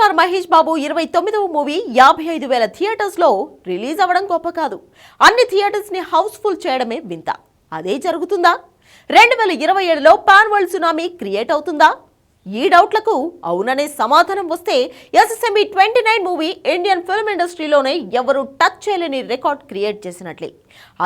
Star Mahesh Babu ఇరవై తొమ్మిదవ movie యాభై ఐదు వేల థియేటర్స్లో రిలీజ్ అవ్వడం గొప్ప కాదు. అన్ని థియేటర్స్ని హౌస్ఫుల్ చేయడమే వింత. అదే జరుగుతుందా? రెండు వేల ఇరవై ఏడులో పాన్ వరల్డ్ సునామీ క్రియేట్ అవుతుందా? ఈ డౌట్లకు అవుననే సమాధానం వస్తే SSME twenty nine movie Indian film ఇండస్ట్రీలోనే ఎవరు టచ్ చేయలేని రికార్డ్ క్రియేట్ చేసినట్లే.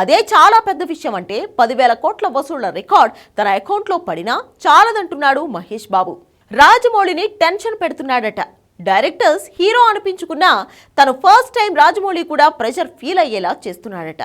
అదే చాలా పెద్ద విషయం అంటే పదివేల కోట్ల వసూళ్ళ రికార్డ్ తన అకౌంట్లో పడినా చాలదంటున్నాడు మహేష్ బాబు. రాజమౌళిని టెన్షన్ పెడుతున్నాడట. డైరెక్టర్స్ హీరో అనిపించుకున్నా తను ఫస్ట్ టైం రాజమౌళి కూడా ప్రెషర్ ఫీల్ అయ్యేలా చేస్తున్నాడట.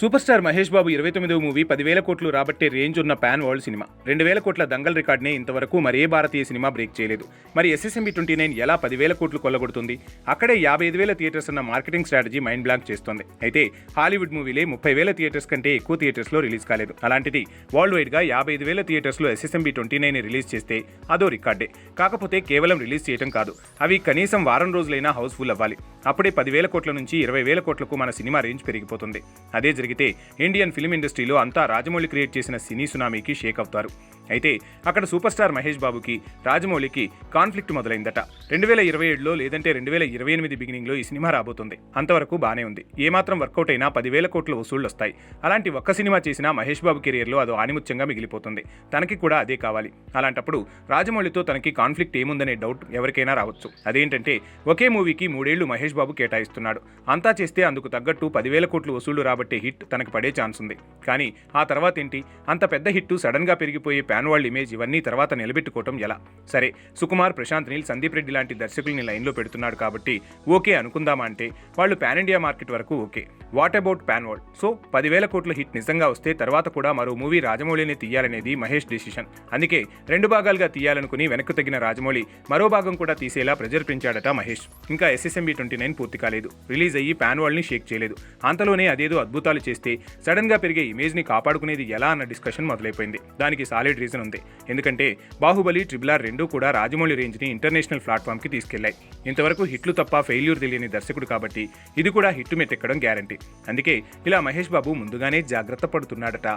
సూపర్ స్టార్ మహేష్ బాబు ఇరవై తొమ్మిదవ మూవీ పదివేల కోట్లు రాబట్టే రేంజ్ ఉన్న పాన్ వరల్డ్ సినిమా. రెండు వేల కోట్ల దంగల్ రికార్డ్నే ఇంతవరకు మరే భారతీయ సినిమా బ్రేక్ చేయలేదు. మరి ఎస్ఎస్ఎంబి ట్వంటీ నైన్ ఎలా పదివేల కోట్లు కొల్లగొడుతుంది? అక్కడే యాభై ఐదు వేల థియేటర్స్ అన్న మార్కెటింగ్ స్ట్రాటజీ మైండ్ బ్లాక్ చేస్తోంది. అయితే హాలీవుడ్ మూవీలే ముప్పై వేల థియేటర్స్ కంటే ఎక్కువ థియేటర్స్లో రిలీజ్ కాలేదు. అలాంటిది వరల్డ్ వైడ్గా యాభై ఐదు వేల థియేటర్స్లో ఎస్ఎస్ఎంబి ట్వంటీ నైన్ రిలీజ్ చేస్తే అదో రికార్డే. కాకపోతే కేవలం రిలీజ్ చేయడం కాదు. అవి కనీసం వారం రోజులైనా హౌస్ఫుల్ అవ్వాలి. అప్పుడే పదివేల కోట్ల నుంచి ఇరవై వేల కోట్లకు మన సినిమా రేంజ్ పెరిగిపోతుంది. అదే చేయగలిగితే ఇండియన్ ఫిల్మ్ ఇండస్ట్రీలో అంతా రాజమౌళి క్రియేట్ చేసిన సినీ సునామీకి షేక్ అవుతారు. అయితే అక్కడ సూపర్ స్టార్ మహేష్ బాబుకి రాజమౌళికి కాన్ఫ్లిక్ట్ మొదలైందట. రెండు వేల ఇరవై ఏడులో లేదంటే రెండు వేల ఇరవై ఎనిమిది బిగినింగ్లో ఈ సినిమా రాబోతుంది. అంతవరకు బానే ఉంది. ఏమాత్రం వర్కౌట్ అయినా పదివేల కోట్ల వసూళ్ళు వస్తాయి అలాంటి ఒక్క సినిమా చేసినా మహేష్ బాబు కెరియర్లో అది ఆనిముత్యంగా మిగిలిపోతుంది. తనకి కూడా అదే కావాలి. అలాంటప్పుడు రాజమౌళితో తనకి కాన్ఫ్లిక్ట్ ఏముందనే డౌట్ ఎవరికైనా రావచ్చు. అదేంటంటే ఒకే మూవీకి మూడేళ్ళు మహేష్ బాబు కేటాయిస్తున్నాడు. అంతా చేస్తే అందుకు తగ్గట్టు పదివేల కోట్లు వసూళ్ళు రాబట్టే హిట్ తనకు పడే ఛాన్స్ ఉంది. కానీ ఆ తర్వాత ఏంటి? అంత పెద్ద హిట్ సడన్గా పెరిగిపోయే ప్యాన్ వరల్డ్ ఇమేజ్ ఇవన్నీ తర్వాత నిలబెట్టుకోవటం ఎలా? సరే సుకుమార్ ప్రశాంత్ నీల్ సందీప్ రెడ్డి లాంటి దర్శకుల్ని లైన్లో పెడుతున్నాడు కాబట్టి ఓకే అనుకుందామా అంటే వాళ్ళు పాన్ ఇండియా మార్కెట్ వరకు okay. What about pan world? So పదివేల కోట్ల హిట్ నిజంగా వస్తే తర్వాత కూడా మరో మూవీ రాజమౌళిని తీయాలనేది మహేష్ డిసిషన్. అందుకే రెండు భాగాలుగా తీయాలనుకుని వెనక్కు తగ్గిన రాజమౌళి మరో భాగం కూడా తీసేలా ప్రెజర్ పెంచాడట మహేష్. ఇంకా ఎస్ఎస్ఎంబి ట్వంటీ నైన్ పూర్తి కాలేదు. రిలీజ్ అయ్యి పాన్ వరల్డ్ని షేక్ చేయలేదు. అంతలోనే అదేదో అద్భుతాలు చేస్తే సడన్గా పెరిగే ఇమేజ్ని కాపాడుకునేది ఎలా అన్న డిస్కషన్ మొదలైపోయింది. దానికి సాలిడ్ రీజన్ ఉంది. ఎందుకంటే బాహుబలి ట్రిబుల్ ఆర్ రెండూ కూడా రాజమౌళి రేంజ్ని ఇంటర్నేషనల్ ప్లాట్ఫామ్కి తీసుకెళ్ళాయి ఇంతవరకు హిట్లు తప్ప ఫెయిల్యూర్ తెలియని దర్శకుడు కాబట్టి ఇది కూడా హిట్ మెత్తెక్కడం గ్యారంటీ అందుకే ఇలా మహేష్ బాబు ముందుగానే జాగ్రత్త పడుతున్నాడట.